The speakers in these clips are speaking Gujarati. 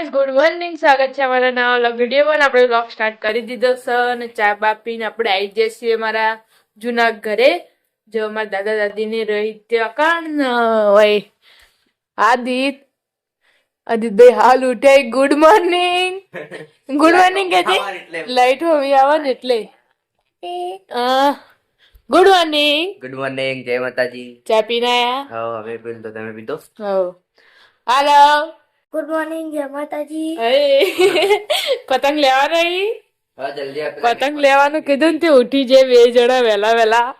Guys good morning. સ્વાગત છે અમારા નવા વ્લોગ વિડીયોમાં. આપણે વ્લોગ સ્ટાર્ટ કરી દીધો છે અને ચા બા પીને આપણે આવી જઈએ છીએ મારા જૂના ઘરે. જો અમારા દાદા દાદીને રહી ત્યાં કાણ હોય આદિત આદિતભાઈ હાલ ઉઠે ગુડ મોર્નિંગ. ગુડ મોર્નિંગ કે લાઈટ હોવી આવે ને એટલે. Good morning. Good morning. જય માતાજી. ચા પીને આયા? હા હવે પીધો તમે પીધો. હો હાલો. ગુડ મોર્નિંગ જય માતાજી પતંગ લેવા રહી હા જલ્દી પતંગ લેવાનું કીધું ને તે ઉઠી જાય બે જણા વેલા વેલા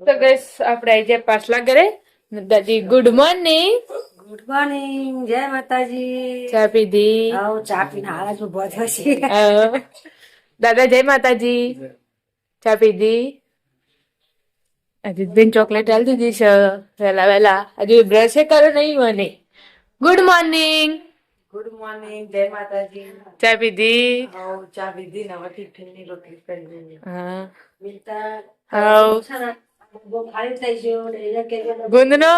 તો ગઈસ આપણે આવી જાય પાછલા ઘરે. દાદી ગુડ મોર્નિંગ ગુડ મોર્નિંગ જય માતાજી. ચા પીધી? આવ ચા પીને હાલ જ ઊભો થયો છે. દાદા જય માતાજી. ચા પીધી? અજીતબેન ચોકલેટ આલી દીધી છે વેલા વેલા હજુ બ્રશે કરો નહીં મને. ગુડ મોર્નિંગ ગુડ મોર્નિંગ જય માતાજી ચા પીધી આવ ચા પીધી ને હવે ટિફિનની રોટલી કરી હા. મિલતા હાઉ બહુ ખાલી થઈ ગયો એને કે ગુંદનો?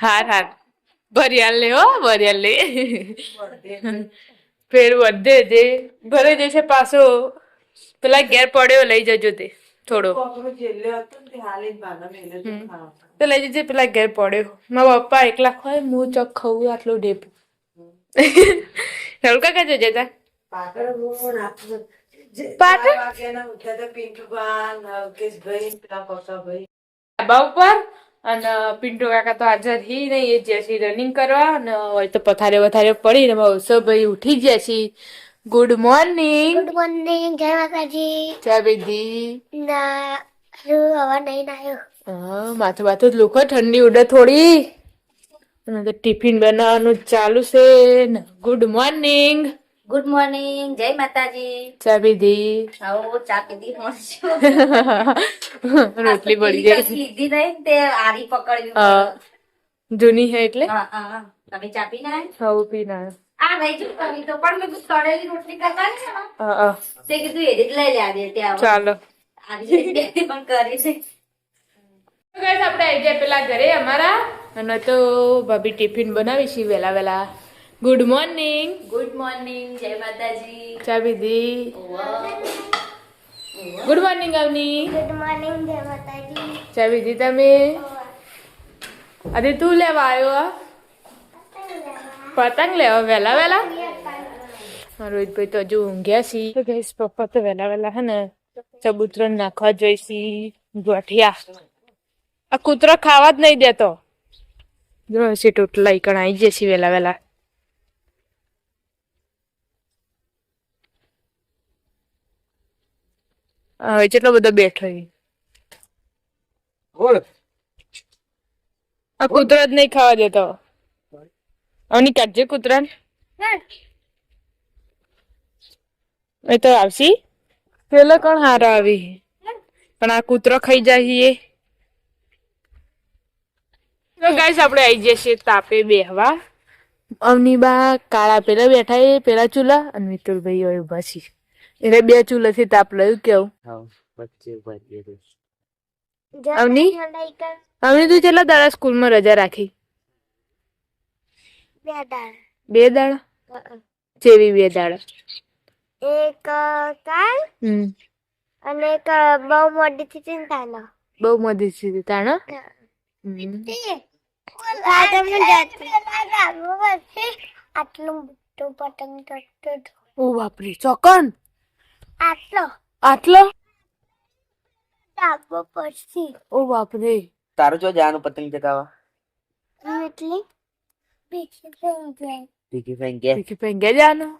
હાર હાર. ભરિયાલ લે હો ભરિયાલ લે. ફેર વધે જે. ભરે જશે પાછો. પેલા ઘેર પડ્યો લઈ જજો તે થોડો. કોકરો જેલે હતો તે હાલે બાના મેલે તો ખાવા તો લઈ જજે પેલા ઘેર પડ્યો. મારા પપ્પા એકલા ખોય હું ચોક ખાવું આટલું ઢેપ હલકા કાજે જતા. ઉપર અને પિન્ટુ કાકા તો હાજર હી નહીં એ જશે રનિંગ કરવા અને હોય તો પથારે વથારે પડી ને ભાઈ ઉઠી ગયા છે. ગુડ મોર્નિંગ ગુડ મોર્નિંગ જય માતાજી. જય પીધી ના હજુ હવા નહીં નાયો હા માથું બાથું જ લોકો ઠંડી ઉડે થોડી. અને તો ટિફિન બનાવવાનું ચાલુ છે. ને ગુડ મોર્નિંગ ગુડ મોર્નિંગ જય માતાજી. ચા પીધી? આવો ચા પીધી રોટલી પડી જાય લીધી નહીં તે આરી પકડવી જૂની હે એટલે? તમે ચા પી ના હું પી ના આ ભાઈ જો કવિ તો પણ મેં તળેલી રોટલી કરવાની છે. ને. તે કીધું એ જ લઈ લે આજે ત્યાં ચાલો. આજે પણ કરી છે તો આપણે આવી ગયા પેલા ઘરે અમારા. અને તો ભાભી ટિફિન બનાવી છે વહેલા વહેલા. ગુડ મોર્નિંગ ગુડ મોર્નિંગ જય માતાજી. ચા પીધી? Good morning Avni good morning જય માતાજી. ચા પીધી તમે? અરે તું લેવા આવ્યો આ? પતંગ લેવા. વહેલા વહેલા? રોહિતભાઈ તો હજુ ઊંઘ્યા છી ગઈશ પપ્પા તો વહેલા વહેલા હે ને ચબૂતરો નાખવા જોઈશી ગોઠિયા. આ કૂતરો ખાવા જ નહીં દેતો. જો હશે ટોટલા ઈકણ આવી જશે વહેલા વહેલા હવે કેટલો બધો બેઠો આ કૂતરો જ નહીં ખાવા દેતો. અવની કાઢજે કૂતરા એ તો આવશી. પેલો કોણ હારો આવી. પણ આ કૂતરો ખાઈ જાય તો ગાઈસ આપણે આવી જઈએ છીએ તાપે બેહવા. અવની બા કાળા પેલા બેઠા એ પેલા ચૂલા અને મિતુલભાઈ હોય ભાસી એટલે બે ચૂલાથી તાપ લયું કેવું. અવની? અવની તું કેટલા દાડા સ્કૂલમાં રજા રાખી? બે દાડા. જેવી બે દાડા? એક કાલ અને એક બહુ મોડી થી ચિંતા બહુ છે તાણ? હમ. આટલું મોટું પતંગ ઓ બાપરે ચોકન? આટલો? આટલો ડાબો પડશે ઓ બાપરે. તારું જો જવાનું પતંગ ચગાવવા એટલે બીજી થઈ જાય ટીકી ફેંક કે ભીખી જવાનું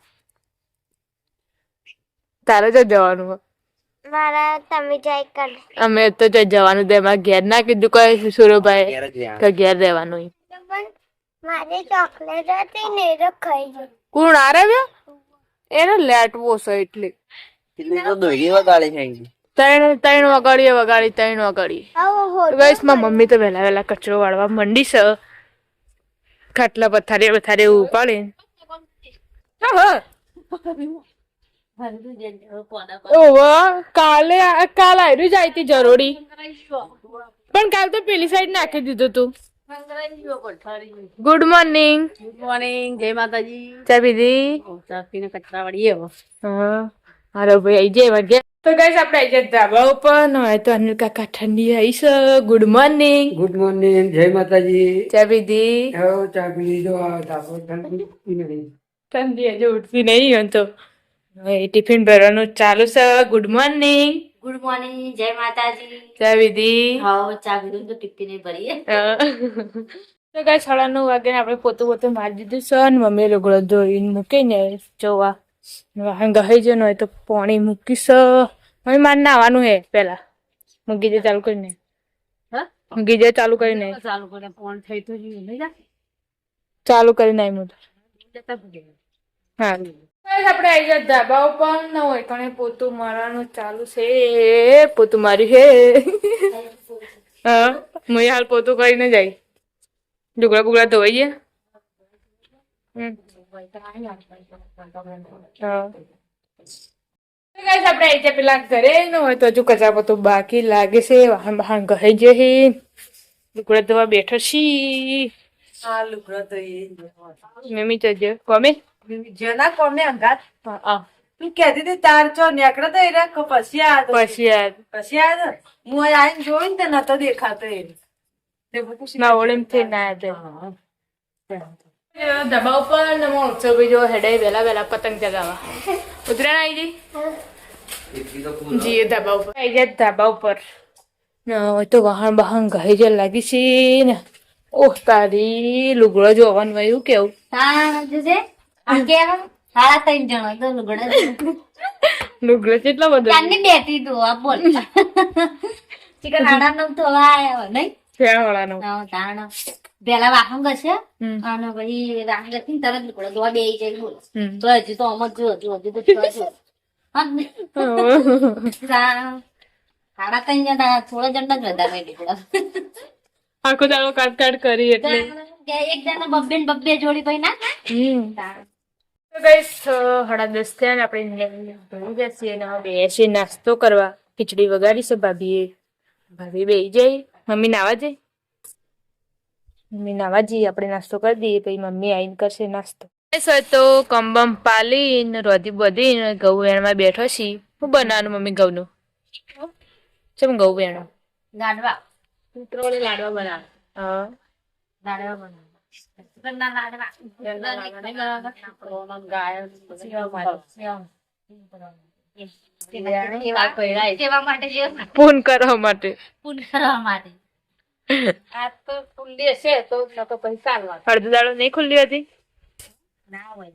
તારે જો જવાનું. મારા તમે જાય કર. અમે તો જો જવાનું એમાં ઘેર ના કીધું કોઈ સુરોભાઈ કે ઘેર રહેવાનું મારે ચોકલેટ હતી ને એ ખાઈ ગઈ. કોણ આ રહ્યો એને લેટવો છે એટલે. એટલે તો દોરી વગાડે છે ત્રણ ત્રણ વગાડીએ વગાડી ત્રણ વગાડી હો માં મમ્મી તો વહેલા વહેલા કચરો વાળવા મંડી છે. ખાટલા પથારે પથારે ઉપાડી કાલે કાલ આવ્યું જાય તી જરૂરી. પણ કાલ તો પેલી સાઈડ નાખી દીધું તું. ગુડ મોર્નિંગ ગુડ મોર્નિંગ જય માતાજી. ચા પીધી? ચા પીને કચરા વાળી એવો હારો ભાઈ આઈ જાય વાગે તો ગાઈસ આપણે આઈ જાય ધાબા ઉપર. હવે તો અનિલ કાકા ઠંડી આવી છે. ગુડ મોર્નિંગ ગુડ મોર્નિંગ જય માતાજી. ચા પીધી? ચા પી લીધો. ધાબો ઠંડી. ઠંડી હજુ ઉઠતી નહીં હોય તો. હવે ટિફિન ભરવાનું ચાલુ છે. ગુડ મોર્નિંગ ગુડ મોર્નિંગ જય માતાજી. જય વિધિ. હા ચા પીધું તો ટિફિન ભરીએ. તો ગાય સાડા નવ વાગે આપણે પોતું પોતું મારી દીધું છે અને મમ્મી લોકો ધોઈને મૂકીને જોવા. વાહન ગહાઈ જ હોય તો પાણી મૂકીશ મમ્મી મારે નાવાનું હે પેલા મૂકી દે ચાલુ કરીને. હા? મૂકી દે ચાલુ કરીને. ચાલુ કરીને ફોન થઈ તો જોયું ચાલુ કરીને આવી મોટર હા. આપણે આવી ધાબા ઉપર. ન હોય કણે પોતું મારવાનું ચાલુ છે. પોતું માર્યું છે. હા હું હાલ પોતું કરીને જાય. ઢુકડા બુગડા ધોવાઈ ગયા. હા. તો આપણે આવી જાય પેલા ઘરે. ન હોય તો હજુ કચરા પોતું બાકી લાગે છે. વાહન બહાન ગહાઈ જશે લુગડા ધોવા બેઠો છી આ લુગડો ધોઈ મમ્મી જજો કોમે? જના કોમે અંગાત. તું કહેતી હતી તાર ચો નેકડે તો એને રાખો પછી આ પછી યાર પછી આ હું આવીને જોઈ ને નતો દેખાતો એ. ના ઓળીમથી ના દબાવ પર નમો ઉત્સવ બીજો હેડે વેલા વેલા પતંગ ચગાવવા. ઉતરાયણ આવી ગઈ? જી ધાબા ઉપર આવી ગયા ધાબા ઉપર. તો વાહન બહાન ગઈ જ લાગી છે ને. ઓહ તારી લુગડો જોવાનું એવું કેવું? હા જોજે. આ કેમ? સાડા ત્રણ જણા તો લુગડા લુગડો કેટલો બધો ચાંદની બેઠી તું આ બોલ. ચિકન આડા નવ તો હવે આયા નહીં? ત્યાં વાળાનો હા, તાણ. પેલા વાહન ગશે અને પછી વાહન ગસી તરત લુગડા ધોવા બે જાય બોલ. તો હજી તો જો હજુ હજુ તો હા સાડા ત્રણ જણા થોડા જણા જ વધારે નીકળ્યા આખો દાડો કાટ કાટ કરી એટલે. એક જણા બબ્બે ને બબ્બે જોડી ભાઈ ના ગાઈસ દસ થયા આપણે ભણી ને નાસ્તો કરવા. ખીચડી વગાડી છે ભાભીએ. ભાભી બેસી જાય. મમ્મી નાવા જાય? મમ્મી નાવા જઈએ આપણે નાસ્તો કરી દઈએ પછી મમ્મી આવીને કરશે નાસ્તો. ગાઈસ, તો કંબમ પાલી ને રોધી બધી ને ઘઉં વેણમાં બેઠો છી હું બનાવવાનું મમ્મી ઘઉંનું? ચમ ઘઉં વેણો? લાડવા. લાડવા બનાવ. હા. લાડવા લાડવા ઘરના સેવા કરાય. સેવા માટે જે પૂન કરવા માટે પૂન કરવા માટે આ તો ખુલ્લી હશે તો ન તો પછી ચાલવા અડધો દાડો નહીં ખુલ્લી હતી ના હોય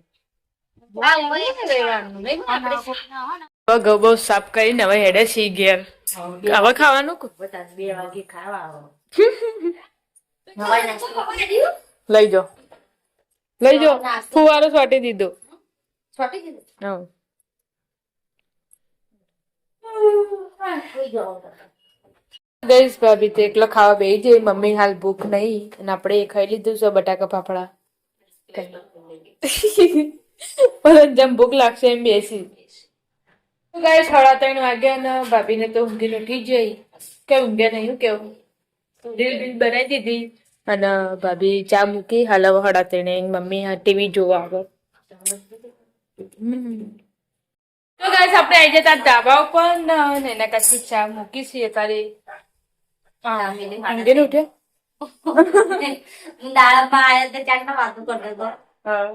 બહુ સાફ કરીને હવે હેડે સી ઘેર હવે ખાવાનું બે વાગે ખાવા આવો લઈ જાઓ લઈ જાઓ. ફુવારો છોટી દીધો. છોટી દીધું? હમ. ગઈશ ભાભી તો એકલો ખાવા બેસી જાય. મમ્મી હાલ ભૂખ નહીં અને આપણે એ ખાઈ લીધું છે બટાકા ફાફડા. પણ જેમ ભૂખ લાગશે એમ બેસી. ગાય સાડા ત્રણ વાગ્યા ને ભાભીને તો ઊંઘી ઉઠી જઈ કે ઊંઘ્યા નહીં? કેવું? રીલ બીલ બનાવી દીધી. અને ભાભી ચા મૂકી હલાવ હડા તેને મમ્મી ટીવી જોવા આગળ. તો ગાઈસ આપણે આવી જતા ધાબા ઉપર ને એના કાચી ચા મૂકી છીએ. તારી હા ઉઠે ઉઠ્યા તો વાતો કરતો હતો.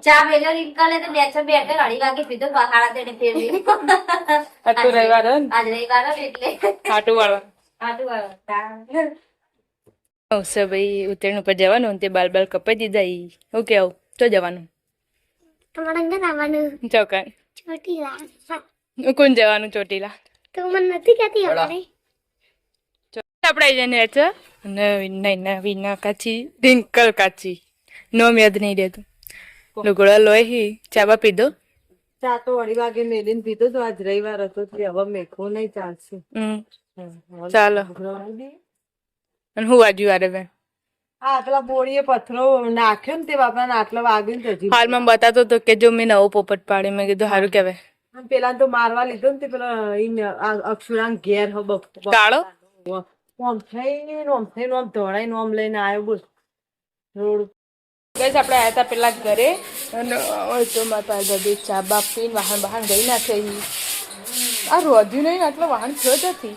ચા પેલો નીકળે તો બેઠો બે અઢી વાગે પીધો પહાડા તેને ફેરવી. રવિવાર આજ રવિવાર એટલે. વાળા વાળો. આવશે. ભાઈ ઉત્તરાયણ ઉપર જવાનું તે બાલ બાલ કપાઈ દીધા ઈ. હું કેવું? તો જવાનું. તમારે આવવાનું. ચોકાન. છોટી કોણ જવાનું? ચોટીલા. તો મને નથી કહેતી આપણે આપણે જઈને છે કાચી રિંકલ કાચી. નોમ યાદ નહીં રહેતું. લુગડા લોહી ચાબા પીધો? ચા તો અઢી વાગે મેલીને પીધો તો આજ રવિવાર હતો હવે મેખવું નહીં ચાલશે. હમ. ચાલો. અને હું વાજ્યું આરે બેન હા પેલા બોડીએ પથરો નાખ્યો ને તે બાપા આટલો વાગ્યો ને તો હજી હાલમાં બતાતો હતો કે જો મેં નવો પોપટ પાડી મેં કીધું સારું કહેવાય. પેલા તો મારવા લીધો ને તે પેલા અક્ષુરાંગ ઘેર હો કાળો? ઓમ થઈને ઓમ થઈને ઓમ ધોળાઈને ઓમ લઈને આવ્યો બોલ. રોડ ગઈસ આપણે આવ્યા હતા પેલા ઘરે અને તો મારા પાસે બધી ચા બાપ પીને વાહન વાહન ગઈ ના થઈ. આ રોધ્યું નહીં આટલો વાહન થયો જ હતી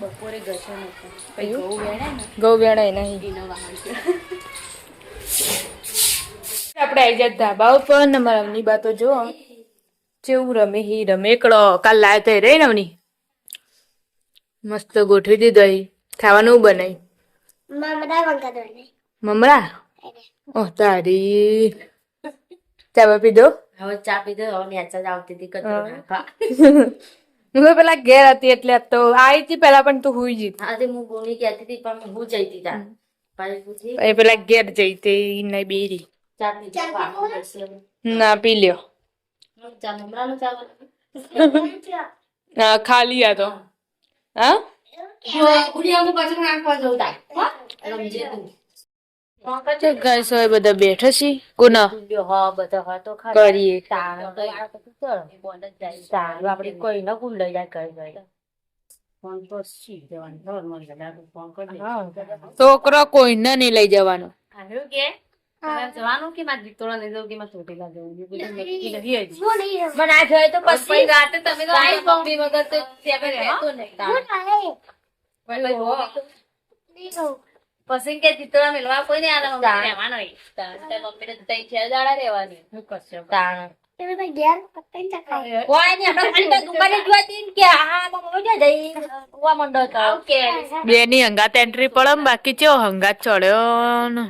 બપોરે ગયો નતો પછી ઘઉં વેણ્યા ને ગૌ વેણાય નહીં. એનો વાહન આપણે આવી જાય ધાબા ઉપર ને મારા અમની બાતો જો જેવું રમે હી રમેકડો કાલ લાયો તો રહી નવની મસ્ત ગોઠવી દીધો અહીં ખાવાનું બનાવી મમરા મમરા? ઓહ તારી. ચા બા પીધો? હવે ચા પીધો હવે નેચા જ આવતી હતી કચરો. નાખવા. હું તો પેલા ઘેર હતી એટલે તો આવી હતી પેલા પણ તું હુઈ જીત. આજે હું ગોળી કહેતી હતી પણ હું જઈ હતી ત્યાં. એ પેલા ઘેર જઈ હતી ને બેરી. ના પી લ્યો. ખાલી આ તો. હા. ગુડિયામાં કચરો નાખવા જવું થાય ગાઈસ હવે બધા બેઠા હા બધા હા તો કરીએ આપણે કોઈ ન જાય કરી. છોકરો કોઈને નહીં લઈ જવાનો. આવ્યું કે? તારે જવાનું કે મારે દીકરો લઈ જવું કે મારે ચોટીલા જવું? એ બધું નક્કી નથી હજી. મને આ જોઈએ તો પછી રાતે તમે તો વગર તો રહેતો નહીં. તાણ. પછી કે દીકરા મેળવા કોઈ નહીં આલે મમ્મી રહેવાનો. તાણ તે તઈ છે દાડા રહેવાની હું કરશે તાણ ને મમ્મી બે ની હંગાત એન્ટ્રી પડે બાકી ચો હંગાત ચડ્યો ને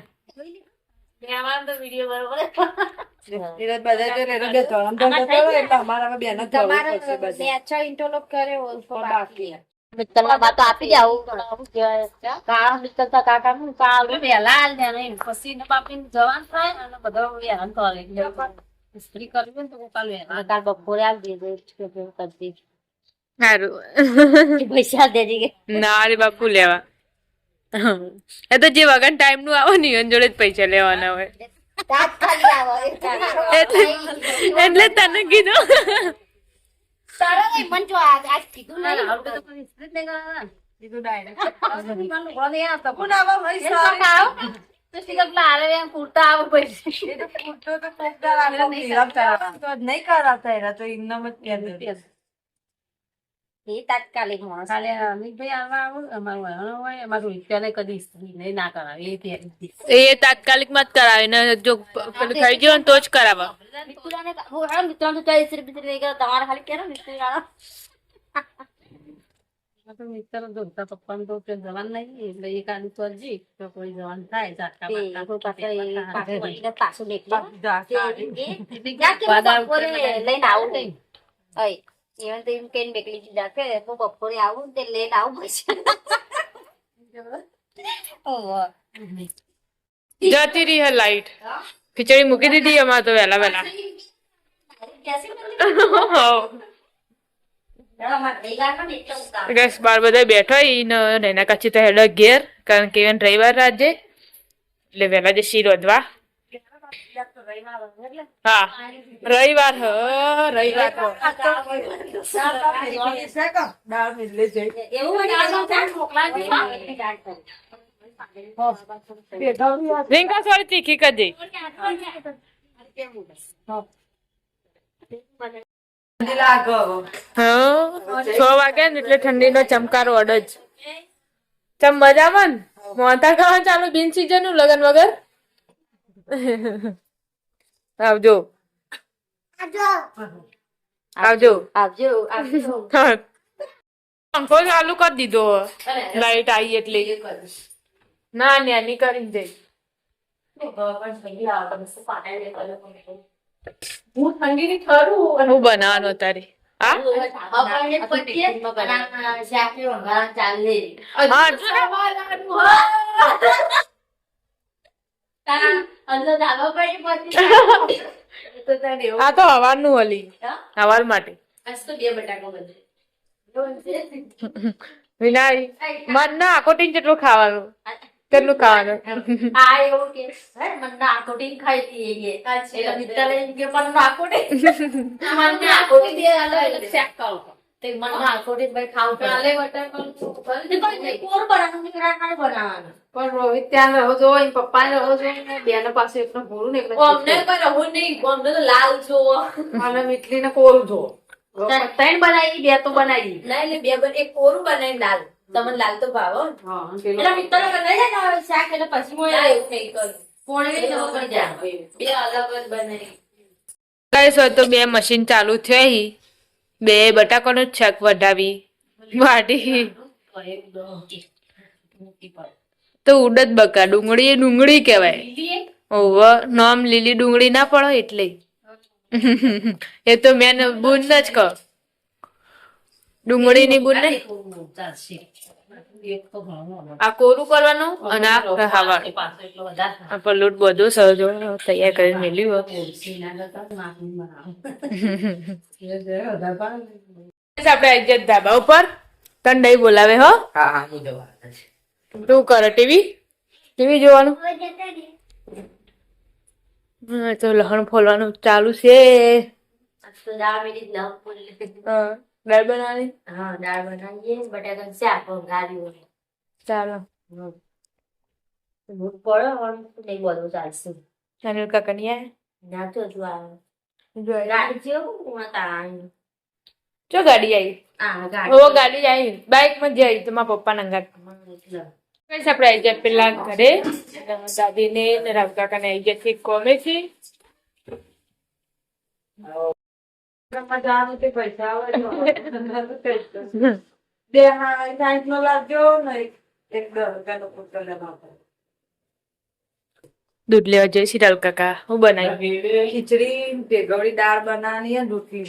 બેન બાકી મિત્તરના બા તો આપી આવું આવું કહેવાય. કાકા નું કાળું વહેલા હાલ દે નહીં પછી ને બાપીને જવાન થાય અને બધો હેરાન કરે ઇસ્ત્રી કરવી ને તો કાલ વહેલા કાલ બપોરે આવી દેજે કરતી સારું પૈસા દેજે. કે ના રે બાપુ લેવા. એ તો જે વગર ટાઈમનું આવે ને એની જોડે જ પૈસા લેવાના હોય. એટલે એટલે તને કીધું. તારા નહીં મન જો આજ આજ કીધું નહીં. આવું તો કોઈ ઇસ્ત્રી જ નહીં કરવાના કીધું એમ કુર્તા આવે તો નહીં કરાવતા એના તો ઇનામ જ. એ તાત્કાલિક માણસ કાલે અમિતભાઈ આવવા આવું અમારું વહેણો હોય અમારું રૂપિયાને કદી ઇસ્ત્રી ના કરાવે એ એ તાત્કાલિકમાં જ કરાવે ને જો પેલું થઈ ગયો ને તો જ કરાવે મિત્રોને તો રૂપિયા તમારે ખાલી કેરો વાળા મિત્ર ધોતા પપ્પાને તો જવાન નહીં એટલે એક તો કોઈ જવાન થાય ઝાટકા પાછું લઈને આવું નહીં even તો એમ કહીને બેકલી જી રાખે હું બપોરે આવું ને તે લઈને આવું પછી. જતી રહી હે લાઈટ. ખીચડી મૂકી દીધી અમારે તો વહેલા વહેલા. ગેસ બાર બધા બેઠો ઈ ને એના કચ્છી તો હેડો ઘેર કારણ કે એને રવિવાર રાજે. એટલે વહેલા જશી રોધવા રવિવાર, હ, રવિવાર. રિંકા સોરી તીખી લાગે છ વાગે ને એટલે ઠંડીનો ચમકારો અડજ. ચમ, મજામાં મોતા ખાવા ચાલુ? બિન સિઝનનું લગન વગર? આવજો. આવજો. આવજો. આવજો પંખો ચાલુ કરી દીધો. લાઈટ આવી એટલે. ના ન્યાની કરીને જઈ હું ઠંડી ની ખરું હું બનાવવાનું તારી. હા. આ તો હલી હવાર માટે. મન ના આકોટીન જેટલું ખાવાનું. કેટલું ખાવાનું. આ એવું કે. મન ના આકોટી ખાઈ હતી એ એટલે મિત્ર કે મન ના આકોટી મન ના આકોટી બે અલગ અલગ શાક ખાવ તે મને ના ખાવું કાલે બટાકાનું શું કરી તે પણ તે કોર બનાવવાનું કે બનાવવાનું. પણ રોહિત ત્યાં રહો છો એમ પપ્પા રહો છો ને બેન પાસે એકલું ભૂલું ને એટલે અમને કોઈ રહું નહીં. અમને તો લાલ અને મીઠલી ને કોરું જો. ત્રણ બનાવી બે તો બનાવી. ના એટલે બે બન એક કોરું બનાવી લાલ. તમને લાલ તો ભાવ હા એટલે મિત્રો બનાવી જાય ને શાક એટલે પછી હું એવું નહીં કરું. પોણે નવો કરી જાય બે અલગ જ બનાવી. ગાઈસ તો બે મશીન ચાલુ થયા હી. બે બટાકાનું જ શાક વઢાવી. વાટી. તો ઉડદ બકા, ડુંગળી એ ડુંગળી કહેવાય. ઓવ નામ લીલી ડુંગળી ના પડો એટલે. એ તો મેં બુન જ કહો. ડુંગળીની બુન ને આ કોરું કરવાનું? અને આ ખાવાનું? આ પલ્લુટ બધું સહજો તૈયાર કરીને મેલ્યું આપણે આવી જાય ધાબા ઉપર. ઠંડાઈ બોલાવે હો? હા હા હું જવા તું કરે ટીવી? ટીવી જોવાનું? હા, તો લહણ ફોલવાનું ચાલુ છે. હા, દાળ બનાવી? હા દાળ બનાવીએ બટાકાનું શાક ગાળ્યું ચાલો. ભૂખ પડો પણ નહીં બધું ચાલશે. અનિલ કાકાની આ ના તો હજુ આવે. ગાડી જેવું હું તાણી જો ગાડી આવી. આ ઓ ગાડી. ગાડી આવી. બાઇકમાં જઈ તો મારા પપ્પા નંગા કઈ આપણે આવી જાય પેલા ઘરે. દાદી ને રામ કાકા ને આવી જાય કોમે છે દૂધ લેવા જઈ છે કાકા હું બનાવી? ખીચડી ભેગવડી દાળ બનાવવાની અને રોટલી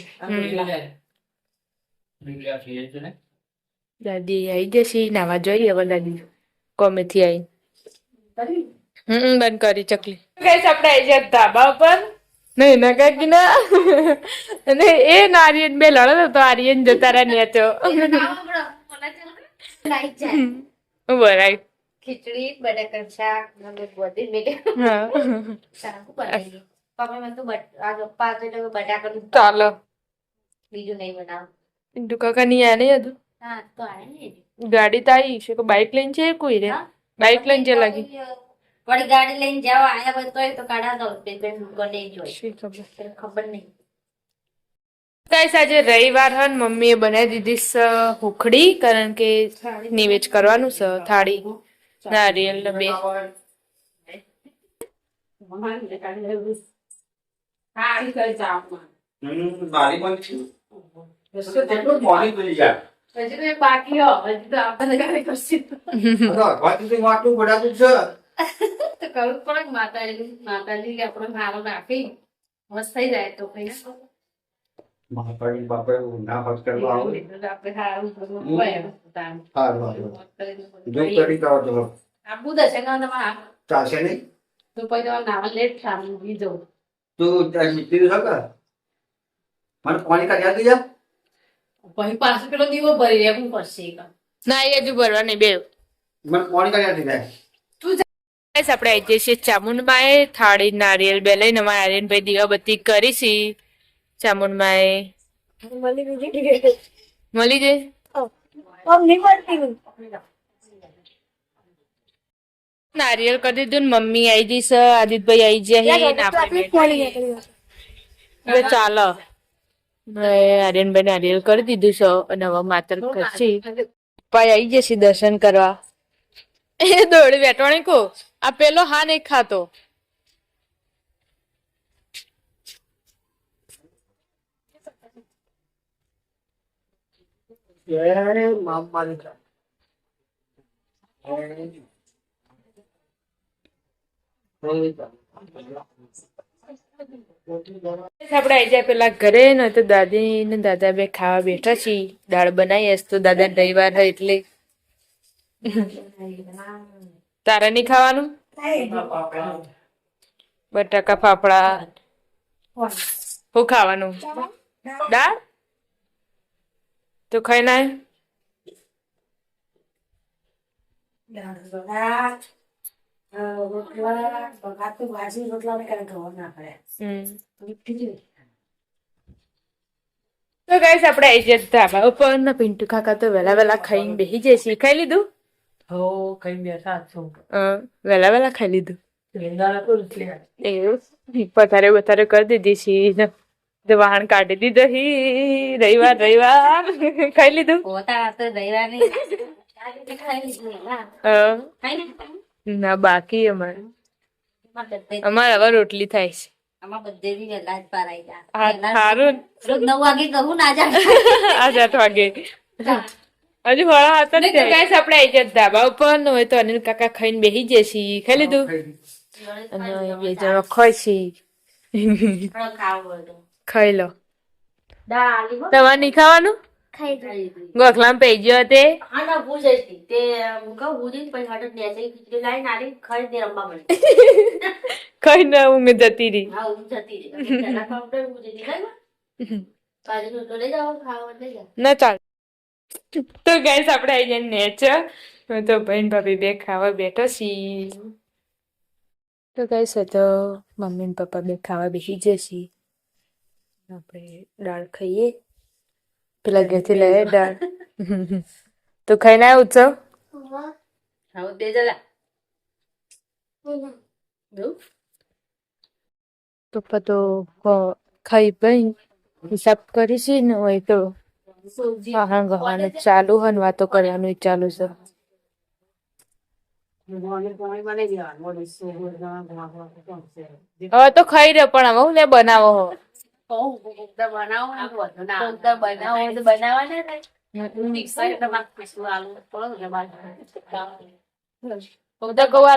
દાદી આવી જશે નાવા જોઈએ હવે દાદી. કોમેથી આવી હમ બંધ કરી ચકલી. કઈ આપણે આવી જાય ધાબા ઉપર. નહીં ના કાકી ના. અને એ નારિયેન બે લડો તો આર્યન જતા રહ્યા નેચો બરાય ખીચડી બટાકા શાક મને બધી મેલે હા. પપ્પા મને તો બટ- આ પપ્પા તો એટલે બટાકાનું ચાલો. બીજું નહીં બનાવ. પિન્ટુ કાકા ની આને હતું હા તો આને ગાડી તો આવી છે કે બાઇક લઈને છે કોઈ રે? બાઇક લઈને જે લાગી વળી ગાડી લઈને જવા આયા હોય તોય તો કાઢા દો ગને જોઈ ખબર? નહીં. ગાઈસ આજે રવિવાર હન મમ્મીએ બનાવી દીધી હુખડી કારણ કે નિવેજ કરવાનું છે થાળી. નારિયેલ ને બે. બાકી તો કરવું પડે માતાજી માતાજી આપણો ભારો રાખી મસ્ત થઈ જાય તો પછી ને, એ હજુ ભરવા નહીં, બે. મને કાઢી આપી જાય ગાઈસ આપણે આવી જઈએ છીએ ચામુંડમાએ. થાળી નારિયેલ બે લઈને અમારે આર્યનભાઈ દીવાબત્તી કરી છે. ચામુંડમાએ. મળી જાય નારિયેલ કરી દીધું ને મમ્મી આવી જઈશ આદિતભાઈ આવી જાય. ચાલો. આર્યનભાઈ નારિયેલ કરી દીધું છે અને હવે માતર કરશે પપ્પા આવી જશે દર્શન કરવા. એ દોડી બેઠવાની કો. આ પેલો હા નહીં ખાતો. આપણે આઈ જાય પેલા ઘરે ને તો દાદી ને દાદા બે ખાવા બેઠા છીએ. દાળ બનાવી તો દાદા રવિવાર હોય એટલે. તારે નહીં ખાવાનું? બટાકા ફાફડા. શું ખાવાનું? દાળ? તો ખાઈ ના હમ. તો ગાઈસ આપણે આવી જઈએ ધાબા ઉપર. ને પિન્ટુ કાકા તો વહેલા વહેલા ખાઈને બેસી જશે ખાઈ લીધું? હો કઈ બેઠા છો વેલા વહેલા ખાઈ લીધું એવું પથારે બથારે કરી દીધી સી વાહન કાઢી દીધો હી રવિવાર રવિવાર ખાઈ લીધું ના બાકી અમારે અમારે હવે રોટલી થાય છે સારું રોજ નવ વાગે કહું ને આજ આઠ વાગે હજુ ફળા હતા ને ગાઈસ આપણે આવી જાય ધાબા ઉપર ને હોય તો અનિલ કાકા ખાઈને બેસી જશે ખાઈ લીધું? અને બે જણો ખાય છે. ખાઈ લો. તમારે નહીં ખાવાનું? ખાઈ. ગોખલામ પઈ ગયો તે? હા ના હું જઈશ તે હું કહું હું જઈશ પછી હઠ નેસે ખીચડી લાવીને આલી ખાઈ ને રમવા મળી ખાઈ ને ઊંઘ જતી રહી. હા હું જતી રહી. ખાઈ તો ના ચાલ. તો ગાઈસ આપણે આવી જઈએ નેચર. તો બહેન ભાભી બે ખાવા બેઠો છી. તો ગાઈસ તો મમ્મી ને પપ્પા બે ખાવા બેસી જશે આપણે દાળ ખાઈએ. પેલા ઘેરથી લઈએ દાળ. તો ખાઈને આવ્યો ઉત્સવ? ખાવ તે જલા. પપ્પા તો ખાઈ પઈ હિસાબ કરીશી ને હોય તો વાહન ગવાનું ચાલુ હોય વાતો કરવાનું ચાલુ છે. હવે તો ખાઈ રહ્યો પણ હવે હું ને બનાવો હો?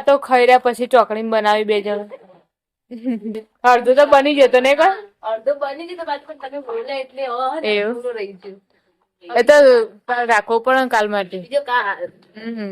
તો પછી ચોકડી બનાવી બે જણ. અડધું તો બની જતો ને અડધો બની ગયું તો પણ તમે બોલે એટલે રહી ગયું. એ તો રાખવો પડે કાલ માટે. બીજો કા હમ.